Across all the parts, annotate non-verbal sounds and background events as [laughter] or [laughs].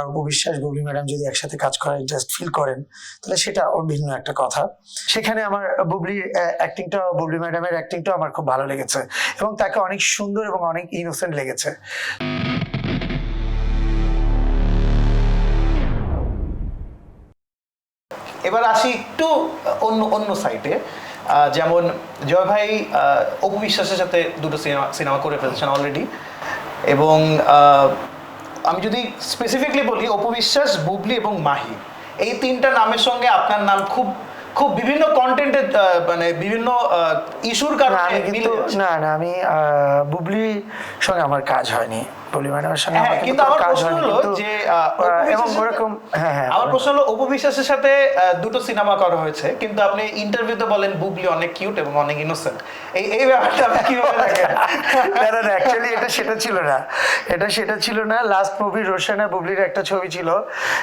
আর উপবিশ্বাস Bubly madam যদি একসাথে কাজ করার ইন্টারেস্ট ফিল করেন, তাহলে সেটা ওর ভিন্ন একটা কথা। সেখানে আমার বুবলির অ্যাক্টিংটা বুবলি ম্যাডামের অ্যাক্টিংটাও আমার খুব ভালো লেগেছে এবং তাকে অনেক সুন্দর এবং অনেক ইনোসেন্ট লেগেছে। এবার আসি একটু অন্য অন্য সাইটে যেমন জয় ভাই অপু বিশ্বাসের সাথে দুটো সিনেমা সিনেমা করে ফেলছেন অলরেডি এবং আমি যদি স্পেসিফিকলি বলি অপবিশ্বাস বুবলি এবং মাহি। এই তিনটা নামের সঙ্গে আপনার নাম খুব খুব বিভিন্ন কন্টেন্টের মানে বিভিন্ন ইস্যুর কারণে আমি কিন্তু না না আমি বুবলির সঙ্গে আমার কাজ হয়নি। বলি ম্যাডামের সঙ্গে হ্যাঁ আমার কিন্তু আমার কাজ প্রশ্ন হলো যে এবং ওরকম হ্যাঁ হ্যাঁ আমার প্রশ্ন হলো সাথে দুটো সিনেমা করা হয়েছে কিন্তু আপনি ইন্টারভিউতে বলেন বুবলি অনেক কিউট এবং অনেক ইনোসেন্ট এই এই ব্যাপারটা আপনি কীভাবে দেখেন? না অ্যাকচুয়ালি এটা সেটা ছিল না। এটা সেটা ছিল না। লাস্ট মুভি রোশন আর বুবলির একটা ছবি ছিল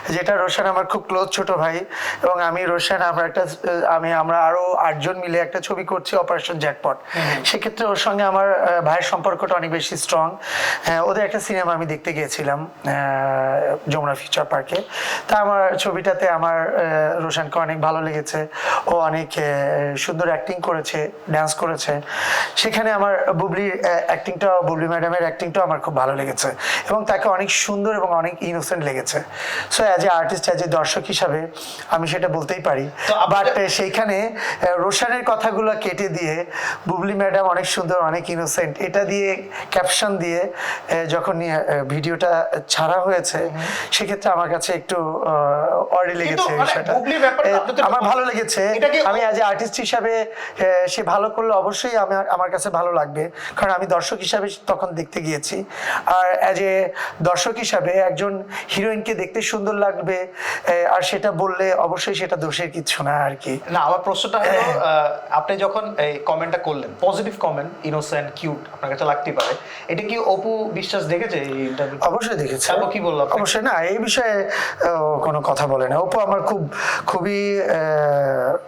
যেটা রোশন আমার খুব ক্লোজ ছোট ভাই এবং আমি রোশন আমরা একটা আমি আমরা আরও আটজন মিলে একটা ছবি করছি অপারেশন জ্যাকপট সেক্ষেত্রে ওর সঙ্গে আমার ভাইয়ের সম্পর্কটা অনেক বেশি স্ট্রং ওদের একটা সিনেমা আমি দেখতে গিয়েছিলাম আহ, যমুনা ফিউচার পার্কে। তা আমার ছবিটাতে আমার রোশনকে অনেক ভালো লেগেছে। ও অনেক সুন্দর অ্যাক্টিং করেছে ডান্স করেছে। সেখানে আমার বুবলির অ্যাক্টিংটা বুবলি ম্যাডামের অ্যাক্টিংটাও আমার খুব ভালো লেগেছে। এবং তাকে অনেক সুন্দর এবং অনেক ইনোসেন্ট লেগেছে। So as a artist as a দর্শক হিসাবে আমি সেটা বলতেই পারি। বাট সেইখানে রোশানের কথাগুলো কেটে দিয়ে বুবলি ম্যাডাম অনেক সুন্দর অনেক ইনোসেন্ট এটা দিয়ে ক্যাপশন দিয়ে যখন ভিডিওটা ছাড়া হয়েছে সেক্ষেত্রে আমার কাছে একটু অডি লেগেছে মানে বিষয়টা। আমার ভালো লেগেছে। আমি অ্যাজ এ আর্টিস্ট হিসাবে সে ভালো করলে অবশ্যই আমার আমার কাছে ভালো লাগবে। কারণ আমি দর্শক হিসাবে তখন দেখতে গিয়েছি। আর অ্যাজ এ দর্শক হিসাবে একজন হিরোইনকে দেখতে সুন্দর লাগবে আর সেটা বললে অবশ্যই সেটা দোষের কিছু না আর কি। না আমার প্রশ্নটা হলো আহ, আপনি যখন এই কমেন্টটা করলেন পজিটিভ কমেন্ট ইনোসেন্ট কিউট আপনার কাছে লাগতেই পারে। এটা কি অপু বিশ্বাস দেখেছে এই ইন্টারভিউ অবশ্যই দেখেছে। কি বলল আপনাকে? অবশ্যই না, এই বিষয়ে কোনো কথা বলে না। অপু আমার খুব, খুবই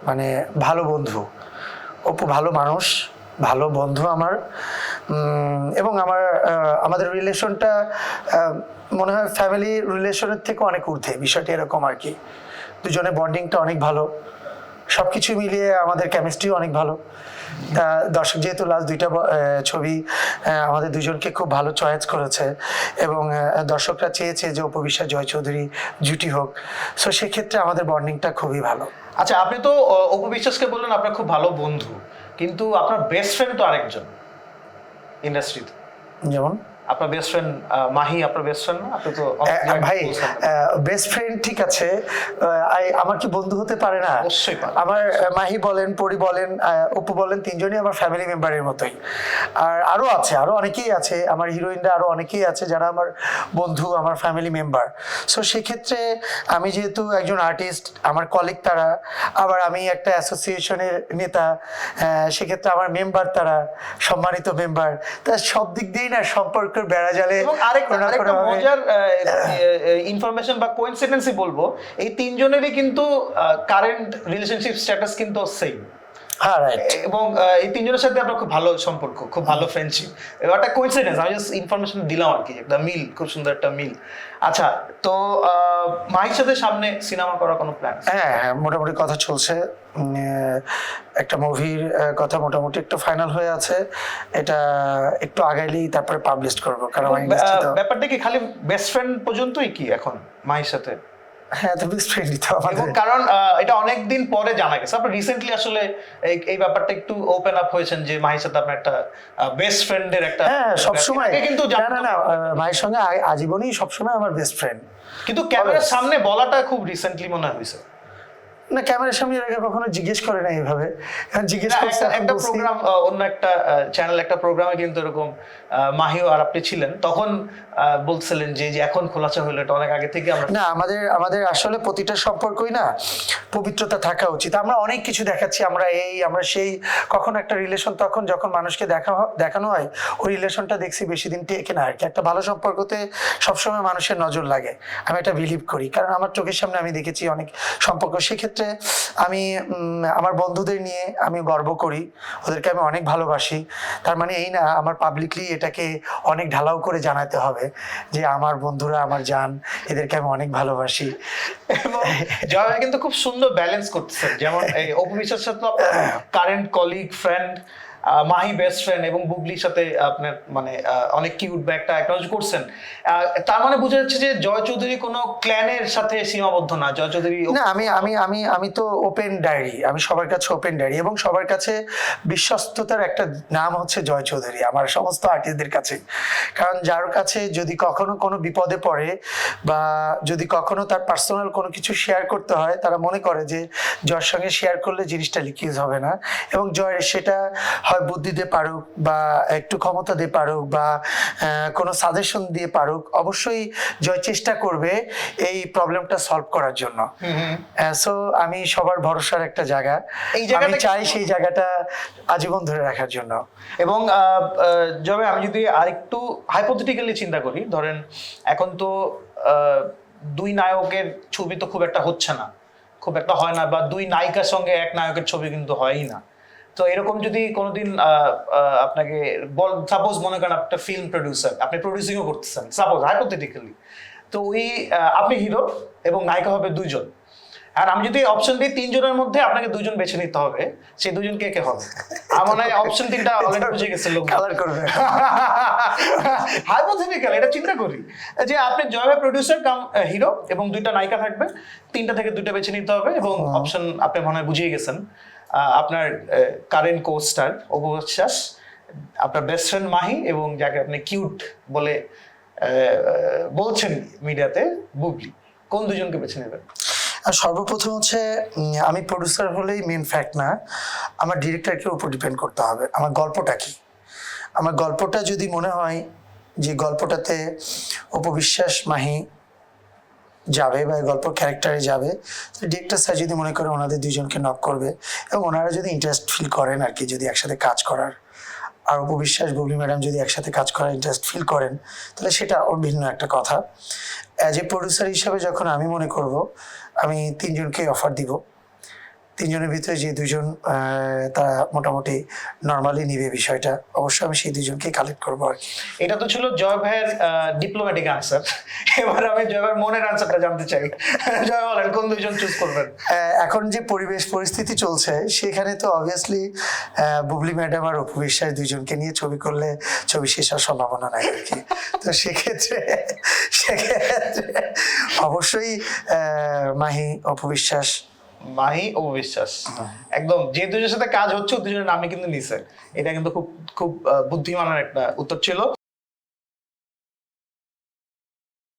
মানে ভালো বন্ধু। অপু ভালো মানুষ, ভালো বন্ধু আমার। এবং আমার আমাদের রিলেশনটা মনে হয় ফ্যামিলি রিলেশনের থেকে অনেক ঊর্ধ্বে। বিষয়টি এরকম আর কি। দুজনে বন্ডিংটা অনেক ভালো। সব কিছু মিলিয়ে আমাদের কেমিস্ট্রিও অনেক ভালো। তা দর্শক যেহেতু লাস্ট দুইটা ছবি আমাদের দুজনকে খুব ভালো চয়েস করেছে এবং দর্শকরা চেয়েছে যে উপবিশ্বাস জয় চৌধুরী জুটি হোক। সো সেক্ষেত্রে আমাদের বন্ডিংটা খুবই ভালো। আচ্ছা আপনি তো আহ, অপু বিশ্বাসকে বললেন আপনার খুব ভালো বন্ধু কিন্তু আপনার বেস্ট ফ্রেন্ড তো আরেকজন ইন্ডাস্ট্রিতে যেমন? আপনার বেস্ট ফ্রেন্ড মাহি আপনার বেস্ট ফ্রেন্ড আপনি তো ভাই বেস্ট ফ্রেন্ড ঠিক আছে আমার কি বন্ধু হতে পারে না? অবশ্যই আমার মাহি বলেন পরি বলেন অপু বলেন তিনজনই আমার ফ্যামিলি মেম্বারের মতোই। আর আরও আছে আরও অনেকেই আছে আমার হিরোইনরা আরও অনেকেই আছে যারা আমার বন্ধু আমার ফ্যামিলি মেম্বার সো সেক্ষেত্রে আমি যেহেতু একজন আর্টিস্ট আমার কলিগ তারা আবার আমি একটা অ্যাসোসিয়েশনের নেতা সেক্ষেত্রে আমার মেম্বার তারা সম্মানিত মেম্বার তা সব দিক দিয়েই না সম্পর্কের বেড়া জালে আরেকটা মজার ইনফরমেশন বা কোইন্সিডেন্সই বলব এই তিনজনেরই কিন্তু কারেন্ট রিলেশনশিপ স্ট্যাটাস কিন্তু সেম এবং এই তিনজনের সাথে আপনার খুব ভালো সম্পর্ক খুব ভালো ফ্রেন্ডশিপ একটা কোইন্সিডেন্স আমি জাস্ট ইনফরমেশন দিলাম আর কি একটা মিল খুব সুন্দর একটা মিল। আচ্ছা তো মাহির সাথে সামনে সিনেমা করার কোনো প্ল্যান হ্যাঁ হ্যাঁ, মোটামুটি কথা চলছে। একটা মুভির কথা মোটামুটি একটু ফাইনাল হয়ে আছে। এটা একটু আগাইলেই তারপরে পাবলিশ করব কারণ ব্যাপারটা কি খালি বেস্ট ফ্রেন্ড পর্যন্তই কি এখন মাহির সাথে? হ্যাঁ তো বেস্ট ফ্রেন্ডই তো আমাদের। কারণ এটা অনেক দিন পরে জানা গেছে। আপনার রিসেন্টলি আসলে এই ব্যাপারটা একটু ওপেন আপ হয়েছেন যে মাহির সাথে আপনার একটা বেস্ট ফ্রেন্ডের একটা হ্যাঁ সবসময়। কিন্তু না না মায়ের সঙ্গে আজীবনই সবসময় আমার বেস্ট ফ্রেন্ড কিন্তু ক্যামেরার সামনে বলাটা খুব রিসেন্টলি মনে হয়েছে। না ক্যামেরার সামনে এর আগে কখনো জিজ্ঞেস করে না এইভাবে জিজ্ঞেস করছে একটা-। প্রোগ্রাম অন্য একটা চ্যানেল একটা প্রোগ্রামে কিন্তু এরকম মাহিও আর আপনি ছিলেন, তখন বলছিলেন যে এখন খোলাচা হলো, এটা অনেক আগে থেকে আমরা না, আমাদের আমাদের আসলে প্রতিটা সম্পর্কই না পবিত্রতা থাকা উচিত। আমরা অনেক কিছু দেখাচ্ছি, আমরা এই, আমরা সেই, কখন একটা রিলেশন তখন যখন মানুষকে দেখা দেখানো হয়, ওই রিলেশনটা দেখছি বেশি দিন টেকে না আর কি একটা ভালো সম্পর্কতে সবসময় মানুষের নজর লাগে। আমি এটা বিলিভ করি, কারণ আমার চোখের সামনে আমি দেখেছি অনেক সম্পর্ক। সেক্ষেত্রে আমি আমার বন্ধুদের নিয়ে আমি গর্ব করি, ওদেরকে আমি অনেক ভালোবাসি। তার মানে এই না, আমার পাবলিকলি এটাকে অনেক ঢালাও করে জানাতে হবে যে আমার বন্ধুরা, আমার যান এদেরকে আমি অনেক ভালোবাসি। জয় কিন্তু খুব সুন্দর ব্যালেন্স করতেছেন। যেমন এই অপু সাথে current colleague friend Mahi best friend এবং বুবলির সাথে আপনার মানে অনেক কিউট বা একটা অ্যাকনোলেজ করছেন। তার মানে বোঝা যাচ্ছে যে জয় চৌধুরী কোনো ক্ল্যানের সাথে সীমাবদ্ধ না। জয় চৌধুরী না, আমি আমি আমি আমি তো ওপেন ডায়েরি আমি সবার কাছে ওপেন ডায়েরি এবং সবার কাছে বিশ্বস্ততার একটা নাম হচ্ছে জয় চৌধুরী, আমার সমস্ত আর্টিস্টদের কাছে। কারণ যার কাছে যদি কখনো কোনো বিপদে পড়ে বা যদি কখনো তার পার্সোনাল কোনো কিছু শেয়ার করতে হয়, তারা মনে করে যে জয়ের সঙ্গে শেয়ার করলে জিনিসটা লিকিউজ হবে না এবং জয়ের সেটা হয় বুদ্ধি দিয়ে পারুক বা একটু ক্ষমতা দিয়ে পারুক বা কোনো সাজেশন দিয়ে পারুক অবশ্যই জয় চেষ্টা করবে এই প্রবলেমটা সলভ করার জন্য। সো আমি সবার ভরসার একটা জায়গা। এই জায়গাটা আমি চাই সেই জায়গাটা আজীবন ধরে রাখার জন্য। এবং আহ, আহ, আমি যদি আরেকটু হাইপোথেটিক্যালি চিন্তা করি ধরেন এখন তো আহ, দুই নায়কের ছবি তো খুব একটা হচ্ছে না। খুব একটা হয় না বা দুই নায়িকার সঙ্গে এক নায়কের ছবি কিন্তু হয়ই না। তো এরকম যদি কোনোদিন আপনাকে বল সাপোজ মনে করেন একটা ফিল্ম প্রডিউসার আপনি প্রডিউসিংও করতেছেন সাপোজ হাইপোথেটিক্যালি তো ওই আপনি হিরো এবং নায়িকা হবে দুইজন। আর আমি যদি অপশন দিই তিনজনের মধ্যে আপনাকে দুজন বেছে নিতে হবে সেই দুজন কে কে হবে? আমার মনে হয় অপশন তিনটা [laughs] অলরেডি বুঝে গেছে লোক কালার করবে। [laughs] হাইপোথেটিক্যাল এটা চিন্তা করি। যে আপনি জয় প্রোডিউসার কাম হিরো এবং দুইটা নায়িকা থাকবে তিনটা থেকে দুইটা বেছে নিতে হবে এবং অপশন আপনি মনে হয় বুঝিয়ে গেছেন। আপনার কারেন্ট কো স্টার অবশ্বাস আপনার বেস্ট ফ্রেন্ড মাহি এবং যাকে আপনি কিউট বলে বলছেন মিডিয়াতে, বুবলি। কোন দুজনকে বেছে নেবেন? আর সর্বপ্রথম হচ্ছে আমি প্রডিউসার হলেই মেন ফ্যাক্ট না, আমার ডিরেক্টরকে উপর ডিপেন্ড করতে হবে। আমার গল্পটা কি? আমার গল্পটা যদি মনে হয় যে গল্পটাতে উপবিশ্বাস মাহি যাবে বা গল্প ক্যারেক্টারে যাবে ডিরেক্টর স্যার যদি মনে করে ওনাদের দুইজনকে নক করবে এবং ওনারা যদি ইন্টারেস্ট ফিল করেন আর কি যদি একসাথে কাজ করার, আর উপবিশ্বাস বুবলি ম্যাডাম যদি একসাথে কাজ করার ইন্টারেস্ট ফিল করেন, তাহলে সেটা ওর ভিন্ন একটা কথা। অ্যাজ এ প্রডিউসার হিসাবে যখন আমি মনে করব, আমি তিনজনকে অফার দিব। তিনজনের ভিতরে যে দুজন তারা মোটামুটি নর্মালি নিবে বিষয়টা অবশ্যই আমি সেই দুজনকে কালেক্ট করব আর কি। এটা তো ছিল জয় ভাইয়ের ডিপ্লোম্যাটিক আনসার এবার আমি জয় ভাইয়ের মনের আনসারটা জানতে চাই। জয় বলেন কোন দুইজন চুজ করবেন? এখন যে পরিবেশ পরিস্থিতি চলছে সেখানে তো অবভিয়াসলি বুবলি ম্যাডাম আর অপু বিশ্বাস দুইজনকে নিয়ে ছবি করলে ছবি শেষ হওয়ার সম্ভাবনা নাই আর কি। তো সেক্ষেত্রে সেক্ষেত্রে অবশ্যই আহ, মাহি অপু বিশ্বাস মাহি ও বিশ্বাস। একদম যে দুজনের সাথে কাজ হচ্ছে দুজনের নামই কিন্তু নিছে। এটা কিন্তু খুব খুব বুদ্ধিমানের একটা উত্তর ছিল।